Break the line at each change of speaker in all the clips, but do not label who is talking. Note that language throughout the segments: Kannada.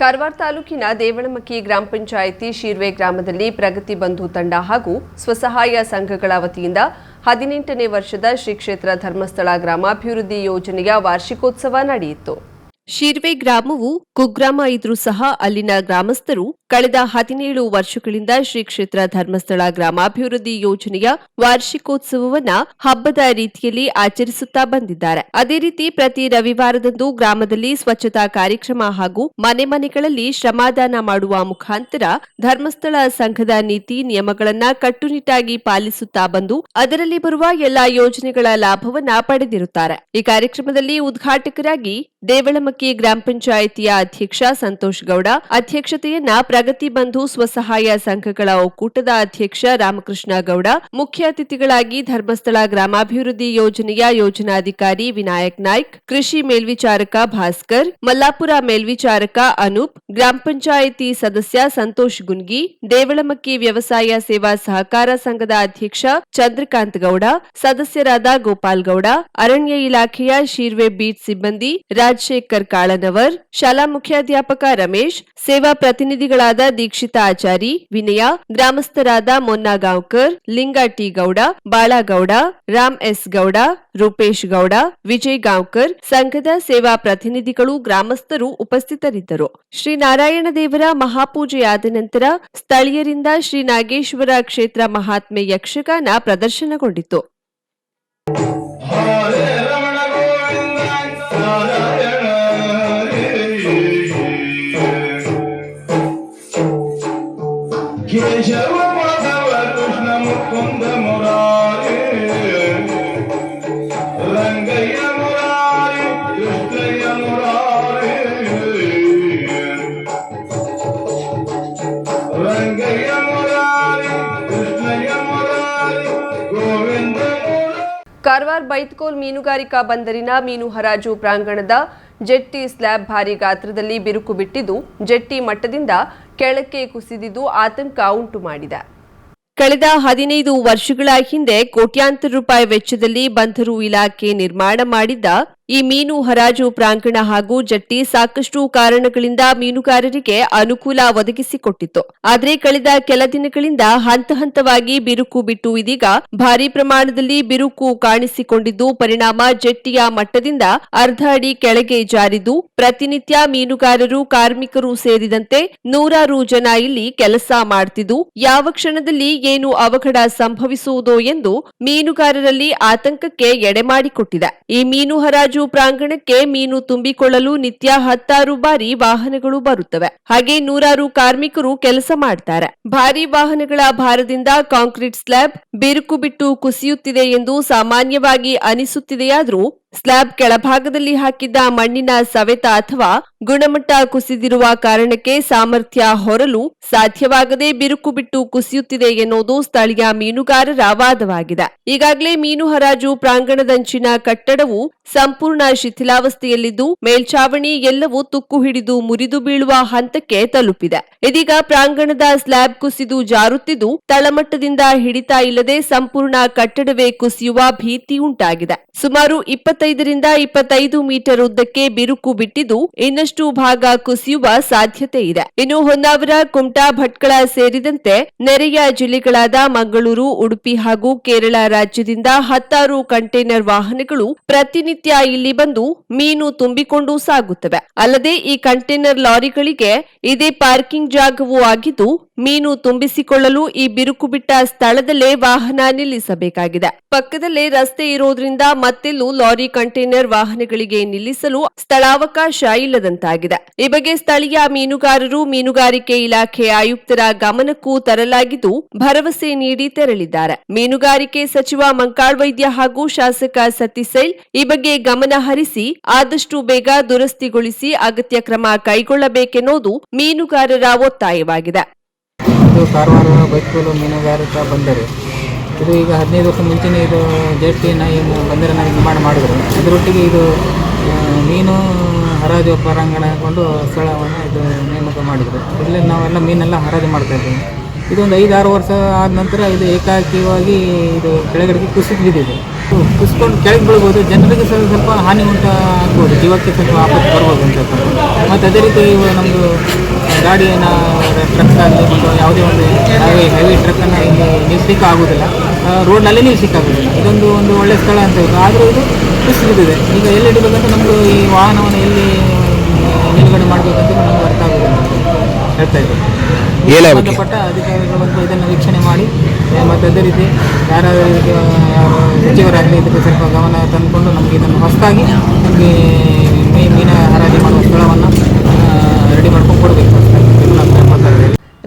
ಕಾರವಾರ ತಾಲೂಕಿನ ದೇವಳಮಕ್ಕಿ ಗ್ರಾಮ ಪಂಚಾಯಿತಿ ಶಿರ್ವೆ ಗ್ರಾಮದಲ್ಲಿ ಪ್ರಗತಿ ಬಂಧು ತಂಡ ಹಾಗೂ ಸ್ವಸಹಾಯ ಸಂಘಗಳ ವತಿಯಿಂದ ಹದಿನೆಂಟನೇ ವರ್ಷದ ಶ್ರೀ ಕ್ಷೇತ್ರ ಧರ್ಮಸ್ಥಳ ಗ್ರಾಮಾಭಿವೃದ್ಧಿ ಯೋಜನೆಯ ವಾರ್ಷಿಕೋತ್ಸವ ನಡೆಯಿತು. ಶೀರ್ವೆ ಗ್ರಾಮವು ಕುಗ್ರಾಮ ಇದ್ರೂ ಸಹ ಅಲ್ಲಿನ ಗ್ರಾಮಸ್ಥರು ಕಳೆದ ಹದಿನೇಳು ವರ್ಷಗಳಿಂದ ಶ್ರೀ ಕ್ಷೇತ್ರ ಧರ್ಮಸ್ಥಳ ಗ್ರಾಮಾಭಿವೃದ್ಧಿ ಯೋಜನೆಯ ವಾರ್ಷಿಕೋತ್ಸವವನ್ನ ಹಬ್ಬದ ರೀತಿಯಲ್ಲಿ ಆಚರಿಸುತ್ತಾ ಬಂದಿದ್ದಾರೆ. ಅದೇ ರೀತಿ ಪ್ರತಿ ರವಿವಾರದಂದು ಗ್ರಾಮದಲ್ಲಿ ಸ್ವಚ್ಛತಾ ಕಾರ್ಯಕ್ರಮ ಹಾಗೂ ಮನೆ ಮನೆಗಳಲ್ಲಿ ಶ್ರಮದಾನ ಮಾಡುವ ಮುಖಾಂತರ ಧರ್ಮಸ್ಥಳ ಸಂಘದ ನೀತಿ ನಿಯಮಗಳನ್ನ ಕಟ್ಟುನಿಟ್ಟಾಗಿ ಪಾಲಿಸುತ್ತಾ ಬಂದು ಅದರಲ್ಲಿ ಬರುವ ಎಲ್ಲಾ ಯೋಜನೆಗಳ ಲಾಭವನ್ನ ಪಡೆದಿರುತ್ತಾರೆ. ಈ ಕಾರ್ಯಕ್ರಮದಲ್ಲಿ ಉದ್ಘಾಟಕರಾಗಿ ದೇವಳಮಕ್ಕಿ ಗ್ರಾಮ ಪಂಚಾಯಿತಿಯ ಅಧ್ಯಕ್ಷ ಸಂತೋಷ್ ಗೌಡ, ಅಧ್ಯಕ್ಷತೆಯನ್ನ ಪ್ರಗತಿ ಬಂಧು ಸ್ವಸಹಾಯ ಸಂಘಗಳ ಒಕ್ಕೂಟದ ಅಧ್ಯಕ್ಷ ರಾಮಕೃಷ್ಣ ಗೌಡ, ಮುಖ್ಯ ಅತಿಥಿಗಳಾಗಿ ಧರ್ಮಸ್ಥಳ ಗ್ರಾಮಾಭಿವೃದ್ಧಿ ಯೋಜನೆಯ ಯೋಜನಾಧಿಕಾರಿ ವಿನಾಯಕ್ ನಾಯ್ಕ್, ಕೃಷಿ ಮೇಲ್ವಿಚಾರಕ ಭಾಸ್ಕರ್, ಮಲ್ಲಾಪುರ ಮೇಲ್ವಿಚಾರಕ ಅನೂಪ್, ಗ್ರಾಮ ಪಂಚಾಯಿತಿ ಸದಸ್ಯ ಸಂತೋಷ್ ಗುನ್ಗಿ, ದೇವಳಮಕ್ಕಿ ವ್ಯವಸಾಯ ಸೇವಾ ಸಹಕಾರ ಸಂಘದ ಅಧ್ಯಕ್ಷ ಚಂದ್ರಕಾಂತ್ ಗೌಡ, ಸದಸ್ಯರಾದ ಗೋಪಾಲ್ ಗೌಡ, ಅರಣ್ಯ ಇಲಾಖೆಯ ಶೀರ್ವೆ ಬೀಟ್ ಸಿಬ್ಬಂದಿ ರಾಜಶೇಖರ್ ಕಾಳನವರ್, ಶಾಲಾ ಮುಖ್ಯಾಧ್ಯಾಪಕ ರಮೇಶ್, ಸೇವಾ ಪ್ರತಿನಿಧಿಗಳಾದ ದೀಕ್ಷಿತಾ ಆಚಾರಿ, ವಿನಯ, ಗ್ರಾಮಸ್ಥರಾದ ಮೊನ್ನಾಗಾಂವ್ಕರ್ ಗಾಂವ್ಕರ್ ಲಿಂಗ ಟಿ ಗೌಡ, ಬಾಳಗೌಡ, ರಾಮ್ ಎಸ್ ಗೌಡ, ರೂಪೇಶ್ ಗೌಡ, ವಿಜಯ್ ಗಾಂವ್ಕರ್ ಸಂಘದ ಸೇವಾ ಪ್ರತಿನಿಧಿಗಳು ಗ್ರಾಮಸ್ಥರು ಉಪಸ್ಥಿತರಿದ್ದರು. ಶ್ರೀ ನಾರಾಯಣ ದೇವರ ಮಹಾಪೂಜೆಯಾದ ನಂತರ ಸ್ಥಳೀಯರಿಂದ ಶ್ರೀ ನಾಗೇಶ್ವರ ಕ್ಷೇತ್ರ ಮಹಾತ್ಮೆ ಯಕ್ಷಗಾನ ಪ್ರದರ್ಶನಗೊಂಡಿತು. ಕಾರವಾರ ಬೈತ್ಕೋಲ್ ಮೀನುಗಾರಿಕಾ ಬಂದರಿನ ಮೀನು ಹರಾಜು ಪ್ರಾಂಗಣದ ಜೆಟ್ಟಿ ಸ್ಲ್ಯಾಬ್ ಭಾರಿ ಗಾತ್ರದಲ್ಲಿ ಬಿರುಕು ಬಿಟ್ಟಿದ್ದು, ಜೆಟ್ಟಿ ಮಟ್ಟದಿಂದ ಕೆಳಕ್ಕೆ ಕುಸಿದಿದ್ದು ಆತಂಕ ಉಂಟು ಮಾಡಿದೆ. ಕಳೆದ ಹದಿನೈದು ವರ್ಷಗಳ ಹಿಂದೆ ಕೋಟ್ಯಾಂತರ ರೂಪಾಯಿ ವೆಚ್ಚದಲ್ಲಿ ಬಂದರು ಇಲಾಖೆ ನಿರ್ಮಾಣ ಮಾಡಿದ್ದ ಈ ಮೀನು ಹರಾಜು ಪ್ರಾಂಗಣ ಹಾಗೂ ಜಟ್ಟಿ ಸಾಕಷ್ಟು ಕಾರಣಗಳಿಂದ ಮೀನುಗಾರರಿಗೆ ಅನುಕೂಲ ಒದಗಿಸಿಕೊಟ್ಟಿತ್ತು. ಆದರೆ ಕಳೆದ ಕೆಲ ದಿನಗಳಿಂದ ಹಂತ ಹಂತವಾಗಿ ಬಿರುಕು ಬಿಟ್ಟು ಇದೀಗ ಭಾರೀ ಪ್ರಮಾಣದಲ್ಲಿ ಬಿರುಕು ಕಾಣಿಸಿಕೊಂಡಿದ್ದು, ಪರಿಣಾಮ ಜಟ್ಟಿಯ ಮಟ್ಟದಿಂದ ಅರ್ಧ ಅಡಿ ಕೆಳಗೆ ಜಾರಿದ್ದು, ಪ್ರತಿನಿತ್ಯ ಮೀನುಗಾರರು, ಕಾರ್ಮಿಕರು ಸೇರಿದಂತೆ ನೂರಾರು ಜನ ಇಲ್ಲಿ ಕೆಲಸ ಮಾಡ್ತಿದ್ದು, ಯಾವ ಕ್ಷಣದಲ್ಲಿ ಏನು ಅವಘಡ ಸಂಭವಿಸುವುದೋ ಎಂದು ಮೀನುಗಾರರಲ್ಲಿ ಆತಂಕಕ್ಕೆ ಎಡೆಮಾಡಿಕೊಟ್ಟಿದೆ ಈ ಮೀನು ಹರಾಜು ಪ್ರಾಂಗಣಕ್ಕೆ ಮೀನು ತುಂಬಿಕೊಳ್ಳಲು ನಿತ್ಯ ಹತ್ತಾರು ಬಾರಿ ವಾಹನಗಳು ಬರುತ್ತವೆ. ಹಾಗೆ ನೂರಾರು ಕಾರ್ಮಿಕರು ಕೆಲಸ ಮಾಡ್ತಾರೆ. ಭಾರಿ ವಾಹನಗಳ ಭಾರದಿಂದ ಕಾಂಕ್ರೀಟ್ ಸ್ಲ್ಯಾಬ್ ಬಿರುಕು ಬಿಟ್ಟು ಕುಸಿಯುತ್ತಿದೆ ಎಂದು ಸಾಮಾನ್ಯವಾಗಿ ಅನಿಸುತ್ತಿದೆಯಾದರೂ ಸ್ಲ್ಯಾಬ್ ಕೆಳಭಾಗದಲ್ಲಿ ಹಾಕಿದ್ದ ಮಣ್ಣಿನ ಸವೆತ ಅಥವಾ ಗುಣಮಟ್ಟ ಕುಸಿದಿರುವ ಕಾರಣಕ್ಕೆ ಸಾಮರ್ಥ್ಯ ಹೊರಲು ಸಾಧ್ಯವಾಗದೆ ಬಿರುಕು ಬಿಟ್ಟು ಕುಸಿಯುತ್ತಿದೆ ಎನ್ನುವುದು ಸ್ಥಳೀಯ ಮೀನುಗಾರರ ವಾದವಾಗಿದೆ. ಈಗಾಗಲೇ ಮೀನು ಹರಾಜು ಪ್ರಾಂಗಣದಂಚಿನ ಕಟ್ಟಡವು ಸಂಪೂರ್ಣ ಶಿಥಿಲಾವಸ್ಥೆಯಲ್ಲಿದ್ದು ಮೇಲ್ಛಾವಣಿ ಎಲ್ಲವೂ ತುಕ್ಕು ಹಿಡಿದು ಮುರಿದು ಬೀಳುವ ಹಂತಕ್ಕೆ ತಲುಪಿದೆ. ಇದೀಗ ಪ್ರಾಂಗಣದ ಸ್ಲ್ಯಾಬ್ ಕುಸಿದು ಜಾರುತ್ತಿದ್ದು, ತಳಮಟ್ಟದಿಂದ ಹಿಡಿತಾ ಇಲ್ಲದೆ ಸಂಪೂರ್ಣ ಕಟ್ಟಡವೇ ಕುಸಿಯುವ ಭೀತಿ ಉಂಟಾಗಿದೆ. ಸುಮಾರು ಇಪ್ಪತ್ತೈದರಿಂದ ಇಪ್ಪತ್ತೈದು ಮೀಟರ್ ಉದ್ದಕ್ಕೆ ಬಿರುಕು ಬಿಟ್ಟಿದ್ದು ಇನ್ನಷ್ಟು ಭಾಗ ಕುಸಿಯುವ ಸಾಧ್ಯತೆ ಇದೆ. ಇನ್ನು ಹೊನ್ನಾವರ, ಕುಮಟಾ, ಭಟ್ಕಳ ಸೇರಿದಂತೆ ನೆರೆಯ ಜಿಲ್ಲೆಗಳಾದ ಮಂಗಳೂರು, ಉಡುಪಿ ಹಾಗೂ ಕೇರಳ ರಾಜ್ಯದಿಂದ ಹತ್ತಾರು ಕಂಟೈನರ್ ವಾಹನಗಳು ಪ್ರತಿನಿತ್ಯ ಇಲ್ಲಿ ಬಂದು ಮೀನು ತುಂಬಿಕೊಂಡು ಸಾಗುತ್ತವೆ. ಅಲ್ಲದೆ ಈ ಕಂಟೈನರ್ ಲಾರಿಗಳಿಗೆ ಇದೇ ಪಾರ್ಕಿಂಗ್ ಜಾಗವೂ ಆಗಿದ್ದು ಮೀನು ತುಂಬಿಸಿಕೊಳ್ಳಲು ಈ ಬಿರುಕು ಬಿಟ್ಟ ಸ್ಥಳದಲ್ಲೇ ವಾಹನ ನಿಲ್ಲಿಸಬೇಕಾಗಿದೆ. ಪಕ್ಕದಲ್ಲೇ ರಸ್ತೆ ಇರೋದ್ರಿಂದ ಮತ್ತೆಲ್ಲೂ ಲಾರಿ ಕಂಟೈನರ್ ವಾಹನಗಳಿಗೆ ನಿಲ್ಲಿಸಲು ಸ್ಥಳಾವಕಾಶ ಇಲ್ಲದಂತಾಗಿದೆ. ಈ ಬಗ್ಗೆ ಸ್ಥಳೀಯ ಮೀನುಗಾರರು ಮೀನುಗಾರಿಕೆ ಇಲಾಖೆ ಆಯುಕ್ತರ ಗಮನಕ್ಕೂ ತರಲಾಗಿದ್ದು, ಭರವಸೆ ನೀಡಿ ತೆರಳಿದ್ದಾರೆ. ಮೀನುಗಾರಿಕೆ ಸಚಿವ ಮಂಕಾಳ್ ವೈದ್ಯ ಹಾಗೂ ಶಾಸಕ ಸತೀಸೈಲ್ ಈ ಬಗ್ಗೆ ಗಮನ ಹರಿಸಿ, ಆದಷ್ಟು ಬೇಗ ದುರಸ್ತಿಗೊಳಿಸಿ ಅಗತ್ಯ ಕ್ರಮ ಕೈಗೊಳ್ಳಬೇಕೆನ್ನುವುದು ಮೀನುಗಾರರ ಒತ್ತಾಯವಾಗಿದೆ.
ಇದು ಬಂದರು ಈಗ ಹದಿನೈದು ವರ್ಷ ಮುಂಚೆನೇ ಇದು ಜೆಟ್ಟಿನ ಏನು ಬಂದರನ್ನು ನಿರ್ಮಾಣ ಮಾಡಿದರು. ಅದರೊಟ್ಟಿಗೆ ಇದು ಮೀನು, ಹರಾಜು ಪ್ರಾಂಗಣಗೊಂಡು ಸ್ಥಳವನ್ನು ಇದು ನೇಮಕ ಮಾಡಿದರು. ಇಲ್ಲಿ ನಾವೆಲ್ಲ ಮೀನೆಲ್ಲ ಹರಾಜು ಮಾಡ್ತಾ ಇದ್ದೀವಿ. ಇದೊಂದು ಐದಾರು ವರ್ಷ ಆದ ನಂತರ ಇದು ಏಕಾಕಿಯವಾಗಿ ಇದು ಕೆಳಗಡೆಗೆ ಕುಸಿದು ಬಿದ್ದಿದೆ. ಕುಸ್ಕೊಂಡು ಕೆಳಗೆ ಬೀಳ್ಬೋದು, ಜನರಿಗೆ ಸ್ವಲ್ಪ ಸ್ವಲ್ಪ ಹಾನಿ ಉಂಟು ಆಗ್ಬೋದು, ಜೀವಕ್ಕೆ ಸ್ವಲ್ಪ ಆಪತ್ತು ಬರ್ಬೋದು ಅಂತ ಮತ್ತು ಅದೇ ರೀತಿ ನಮ್ಮದು ಗಾಡಿಯನ್ನು ಟ್ರಕ್ ಆಗಲಿ ಒಂದು ಯಾವುದೇ ಒಂದು ಹೆವಿ ಟ್ರಕ್ಕನ್ನು ಇಲ್ಲಿ ನಿಲ್ಲಿಸ್ಲಿಕ್ಕೆ ಆಗೋದಿಲ್ಲ. ರೋಡ್ನಲ್ಲಿ ನೀವು ಸಿಕ್ಕಾಗೋದಿಲ್ಲ. ಇದೊಂದು ಒಂದು ಒಳ್ಳೆ ಸ್ಥಳ ಅಂತ ಇತ್ತು ಆದರೂ ಇದು ಕುಸಿದಿದೆ. ಈಗ ಎಲ್ಲಿ ಇಡಬೇಕಂತ ನಮ್ಮದು ಈ ವಾಹನವನ್ನು ಎಲ್ಲಿ ನಿಲುಗಡೆ ಮಾಡಬೇಕಂತ ನಮ್ಗೆ ಅರ್ಥ ಆಗೋದಿಲ್ಲ. ಹೇಳ್ತಾ
ಏನಾಗಬೇಕು
ಸಂಬಂಧಪಟ್ಟ ಅಧಿಕಾರಿಗಳು ಬಂದು ಇದನ್ನು ವೀಕ್ಷಣೆ ಮಾಡಿ ಮತ್ತು ಅದೇ ರೀತಿ ಯಾರಾದರೂ ಯಾರು ಸಚಿವರಾಗಲಿ ಇದಕ್ಕೆ ಸ್ವಲ್ಪ ಗಮನ ತಂದುಕೊಂಡು ನಮಗೆ ಇದನ್ನು ಹೊಸದಾಗಿ ನಮಗೆ ಮೀ ಮೀನ ಹರಾಜು ಮಾಡುವ ಸ್ಥಳವನ್ನು ರೆಡಿ ಮಾಡ್ಕೊಂಡು ಕೊಡಬೇಕು ಹೊಸದಾಗಿ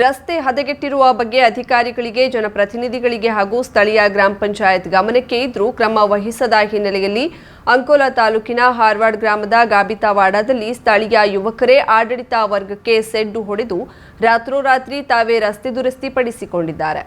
ರಸ್ತೆ ಹದಗೆಟ್ಟಿರುವ ಬಗ್ಗೆ ಅಧಿಕಾರಿಗಳಿಗೆ, ಜನಪ್ರತಿನಿಧಿಗಳಿಗೆ ಹಾಗೂ ಸ್ಥಳೀಯ ಗ್ರಾಮ ಪಂಚಾಯತ್ ಗಮನಕ್ಕೆ ಇದ್ರೂ ಕ್ರಮ ವಹಿಸದ ಹಿನ್ನೆಲೆಯಲ್ಲಿ ಅಂಕೋಲಾ ತಾಲೂಕಿನ ಹಾರ್ವಾಡ್ ಗ್ರಾಮದ ಗಾಬಿತಾವಾಡದಲ್ಲಿ ಸ್ಥಳೀಯ ಯುವಕರೇ ಆಡಳಿತ ವರ್ಗಕ್ಕೆ ಸೆಡ್ಡು ಹೊಡೆದು ರಾತ್ರೋರಾತ್ರಿ ತಾವೇ ರಸ್ತೆ ದುರಸ್ತಿಪಡಿಸಿಕೊಂಡಿದ್ದಾರೆ.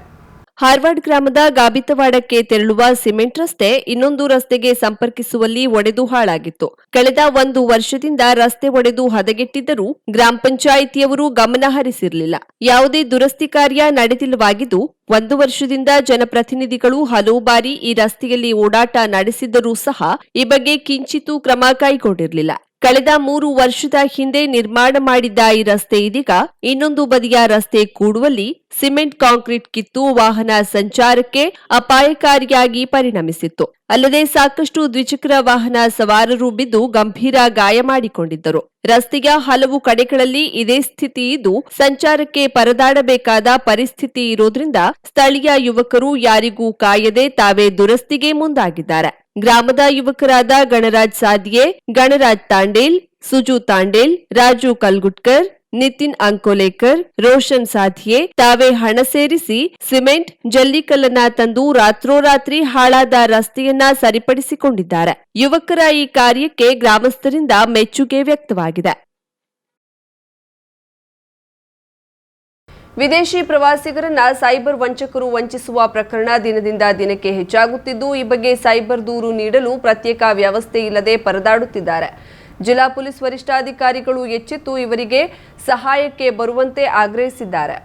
ಹಾರ್ವಾಡ್ ಗ್ರಾಮದ ಗಾಬಿತವಾಡಕ್ಕೆ ತೆರಳುವ ಸಿಮೆಂಟ್ ರಸ್ತೆ ಇನ್ನೊಂದು ರಸ್ತೆಗೆ ಸಂಪರ್ಕಿಸುವಲ್ಲಿ ಒಡೆದು ಹಾಳಾಗಿತ್ತು. ಕಳೆದ ಒಂದು ವರ್ಷದಿಂದ ರಸ್ತೆ ಒಡೆದು ಹದಗೆಟ್ಟಿದ್ದರೂ ಗ್ರಾಮ ಪಂಚಾಯಿತಿಯವರು ಗಮನ ಹರಿಸಿರಲಿಲ್ಲ. ಯಾವುದೇ ದುರಸ್ತಿ ಕಾರ್ಯ ನಡೆದಿಲ್ಲವಾಗಿದ್ದು ಒಂದು ವರ್ಷದಿಂದ ಜನಪ್ರತಿನಿಧಿಗಳು ಹಲವು ಬಾರಿ ಈ ರಸ್ತೆಯಲ್ಲಿ ಓಡಾಟ ನಡೆಸಿದ್ದರೂ ಸಹ ಈ ಬಗ್ಗೆ ಕಿಂಚಿತೂ ಕ್ರಮ ಕೈಗೊಂಡಿರಲಿಲ್ಲ. ಕಳೆದ ಮೂರು ವರ್ಷದ ಹಿಂದೆ ನಿರ್ಮಾಣ ಮಾಡಿದ್ದ ಈ ರಸ್ತೆ ಇದೀಗ ಇನ್ನೊಂದು ಬದಿಯ ರಸ್ತೆ ಕೂಡುವಲ್ಲಿ ಸಿಮೆಂಟ್ ಕಾಂಕ್ರೀಟ್ ಕಿತ್ತು ವಾಹನ ಸಂಚಾರಕ್ಕೆ ಅಪಾಯಕಾರಿಯಾಗಿ ಪರಿಣಮಿಸಿತ್ತು. ಅಲ್ಲದೆ ಸಾಕಷ್ಟು ದ್ವಿಚಕ್ರ ವಾಹನ ಸವಾರರು ಬಿದ್ದು ಗಂಭೀರ ಗಾಯ ಮಾಡಿಕೊಂಡಿದ್ದರು. ರಸ್ತೆಯ ಹಲವು ಕಡೆಗಳಲ್ಲಿ ಇದೇ ಸ್ಥಿತಿ ಇದ್ದು, ಸಂಚಾರಕ್ಕೆ ಪರದಾಡಬೇಕಾದ ಪರಿಸ್ಥಿತಿ ಇರೋದ್ರಿಂದ ಸ್ಥಳೀಯ ಯುವಕರು ಯಾರಿಗೂ ಕಾಯದೆ ತಾವೇ ದುರಸ್ತಿಗೆ ಮುಂದಾಗಿದ್ದಾರೆ. ಗ್ರಾಮದ ಯುವಕರಾದ ಗಣರಾಜ್ ಸಾದಿಯೆ, ಗಣರಾಜ್ ತಾಂಡೇಲ್, ಸುಜು ತಾಂಡೇಲ್, ರಾಜು ಕಲ್ಗುಟ್ಕರ್ ನಿತಿನ್ ಅಂಕೋಲೇಕರ್, ರೋಷನ್ ಸಾಧಿಯೆ ತಾವೇ ಹಣ ಸೇರಿಸಿ ಸಿಮೆಂಟ್, ಜಲ್ಲಿಕಲ್ಲನ್ನ ತಂದು ರಾತ್ರೋರಾತ್ರಿ ಹಾಳಾದ ರಸ್ತೆಯನ್ನ ಸರಿಪಡಿಸಿಕೊಂಡಿದ್ದಾರೆ. ಯುವಕರ ಈ ಕಾರ್ಯಕ್ಕೆ ಗ್ರಾಮಸ್ಥರಿಂದ ಮೆಚ್ಚುಗೆ ವ್ಯಕ್ತವಾಗಿದೆ. ವಿದೇಶಿ ಪ್ರವಾಸಿಗರನ್ನ ಸೈಬರ್ ವಂಚಕರು ವಂಚಿಸುವ ಪ್ರಕರಣ ದಿನದಿಂದ ದಿನಕ್ಕೆ ಹೆಚ್ಚಾಗುತ್ತಿದ್ದು, ಈ ಬಗ್ಗೆ ಸೈಬರ್ ದೂರು ನೀಡಲು ಪ್ರತ್ಯೇಕ ವ್ಯವಸ್ಥೆ ಇಲ್ಲದೆ ಪರದಾಡುತ್ತಿದ್ದಾರೆ. ಜಿಲ್ಲಾ ಪೊಲೀಸ್ ವರಿಷ್ಠಾಧಿಕಾರಿಗಳು ಎಚ್ಚೆತ್ತು ಇವರಿಗೆ ಸಹಾಯಕ್ಕೆ ಬರುವಂತೆ ಆಗ್ರಹಿಸಿದ್ದಾರೆ.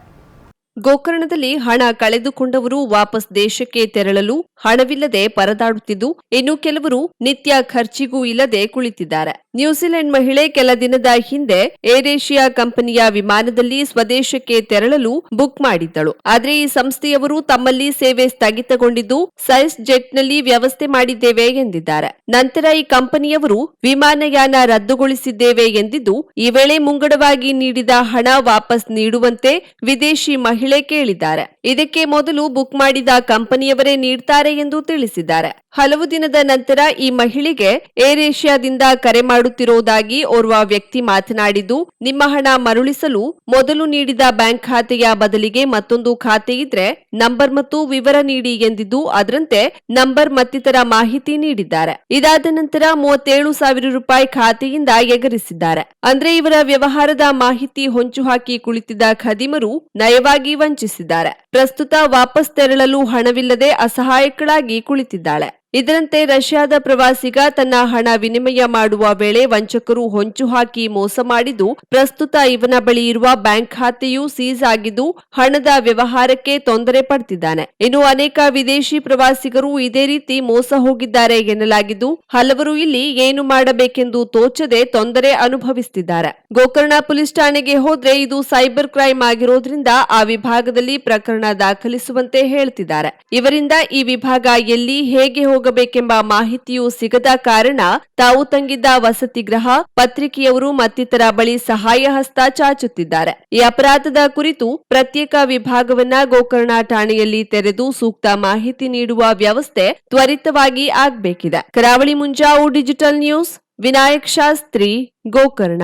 ಗೋಕರ್ಣದಲ್ಲಿ ಹಣ ಕಳೆದುಕೊಂಡವರು ವಾಪಸ್ ದೇಶಕ್ಕೆ ತೆರಳಲು ಹಣವಿಲ್ಲದೆ ಪರದಾಡುತ್ತಿದ್ದು, ಇನ್ನು ಕೆಲವರು ನಿತ್ಯ ಖರ್ಚಿಗೂ ಇಲ್ಲದೆ ಕುಳಿತಿದ್ದಾರೆ. ನ್ಯೂಜಿಲೆಂಡ್ ಮಹಿಳೆ ಕೆಲ ದಿನದ ಹಿಂದೆ ಏರ್ ಏಷಿಯಾ ಕಂಪನಿಯ ವಿಮಾನದಲ್ಲಿ ಸ್ವದೇಶಕ್ಕೆ ತೆರಳಲು ಬುಕ್ ಮಾಡಿದ್ದಳು. ಆದರೆ ಈ ಸಂಸ್ಥೆಯವರು ತಮ್ಮಲ್ಲಿ ಸೇವೆ ಸ್ಥಗಿತಗೊಂಡಿದ್ದು ಸೈಸ್ ಜೆಟ್ನಲ್ಲಿ ವ್ಯವಸ್ಥೆ ಮಾಡಿದ್ದೇವೆ ಎಂದಿದ್ದಾರೆ. ನಂತರ ಈ ಕಂಪನಿಯವರು ವಿಮಾನಯಾನ ರದ್ದುಗೊಳಿಸಿದ್ದೇವೆ ಎಂದಿದ್ದು, ಈ ವೇಳೆ ಮುಂಗಡವಾಗಿ ನೀಡಿದ ಹಣ ವಾಪಸ್ ನೀಡುವಂತೆ ವಿದೇಶಿ ಮಹಿಳೆ ಕೇಳಿದ್ದಾರೆ. ಇದಕ್ಕೆ ಮೊದಲು ಬುಕ್ ಮಾಡಿದ ಕಂಪನಿಯವರೇ ನೀಡ್ತಾರೆ ಎಂದು ತಿಳಿಸಿದ್ದಾರೆ. ಹಲವು ದಿನದ ನಂತರ ಈ ಮಹಿಳೆಗೆ ಏರ್ ಏಷ್ಯಾದಿಂದ ಕರೆ ಮಾಡುತ್ತಿರುವುದಾಗಿ ಓರ್ವ ವ್ಯಕ್ತಿ ಮಾತನಾಡಿದ್ದು, ನಿಮ್ಮ ಹಣ ಮರುಳಿಸಲು ಮೊದಲು ನೀಡಿದ ಬ್ಯಾಂಕ್ ಖಾತೆಯ ಬದಲಿಗೆ ಮತ್ತೊಂದು ಖಾತೆ ಇದ್ರೆ ನಂಬರ್ ಮತ್ತು ವಿವರ ನೀಡಿ ಎಂದಿದ್ದು, ಅದರಂತೆ ನಂಬರ್ ಮತ್ತಿತರ ಮಾಹಿತಿ ನೀಡಿದ್ದಾರೆ. ಇದಾದ ನಂತರ ಮೂವತ್ತೇಳು ಸಾವಿರ ರೂಪಾಯಿ ಖಾತೆಯಿಂದ ಎಗರಿಸಿದ್ದಾರೆ. ಅಂದ್ರೆ ಇವರ ವ್ಯವಹಾರದ ಮಾಹಿತಿ ಹೊಂಚು ಹಾಕಿ ಕುಳಿತಿದ್ದ ಖದೀಮರು ನಯವಾಗಿ ವಂಚಿಸಿದ್ದಾರೆ. ಪ್ರಸ್ತುತ ವಾಪಸ್ ತೆರಳಲು ಹಣವಿಲ್ಲದೆ ಅಸಹಾಯಕಳಾಗಿ ಕುಳಿತಿದ್ದಾಳೆ. ಇದರಂತೆ ರಷ್ಯಾದ ಪ್ರವಾಸಿಗ ತನ್ನ ಹಣ ವಿನಿಮಯ ಮಾಡುವ ವೇಳೆ ವಂಚಕರು ಹೊಂಚು ಹಾಕಿ ಮೋಸ ಮಾಡಿದ್ದು, ಪ್ರಸ್ತುತ ಇವನ ಬಳಿ ಇರುವ ಬ್ಯಾಂಕ್ ಖಾತೆಯೂ ಸೀಸ್ ಆಗಿದ್ದು, ಹಣದ ವ್ಯವಹಾರಕ್ಕೆ ತೊಂದರೆ ಪಡ್ತಿದ್ದಾನೆ. ಇನ್ನು ಅನೇಕ ವಿದೇಶಿ ಪ್ರವಾಸಿಗರು ಇದೇ ರೀತಿ ಮೋಸ ಹೋಗಿದ್ದಾರೆ ಎನ್ನಲಾಗಿದ್ದು, ಹಲವರು ಇಲ್ಲಿ ಏನು ಮಾಡಬೇಕೆಂದು ತೋಚದೆ ತೊಂದರೆ ಅನುಭವಿಸುತ್ತಿದ್ದಾರೆ ಗೋಕರ್ಣ ಪೊಲೀಸ್ ಠಾಣೆಗೆ ಹೋದ್ರೆ ಇದು ಸೈಬರ್ ಕ್ರೈಮ್ ಆಗಿರೋದ್ರಿಂದ ಆ ವಿಭಾಗದಲ್ಲಿ ಪ್ರಕರಣ ದಾಖಲಿಸುವಂತೆ ಹೇಳ್ತಿದ್ದಾರೆ. ಇವರಿಂದ ಈ ವಿಭಾಗ ಎಲ್ಲಿ ಹೇಗೆ ಹೋಗಬೇಕೆಂಬ ಮಾಹಿತಿಯೂ ಸಿಗದ ಕಾರಣ ತಾವು ತಂಗಿದ್ದ ವಸತಿ ಗೃಹ, ಪತ್ರಿಕೆಯವರು ಮತ್ತಿತರ ಬಳಿ ಸಹಾಯ ಹಸ್ತ ಚಾಚುತ್ತಿದ್ದಾರೆ. ಈ ಅಪರಾಧದ ಕುರಿತು ಪ್ರತ್ಯೇಕ ವಿಭಾಗವನ್ನ ಗೋಕರ್ಣ ಠಾಣೆಯಲ್ಲಿ ತೆರೆದು ಸೂಕ್ತ ಮಾಹಿತಿ ನೀಡುವ ವ್ಯವಸ್ಥೆ ತ್ವರಿತವಾಗಿ ಆಗಬೇಕಿದೆ. Karavali Munjavu digital news, Vinayak Shastri, Gokarna.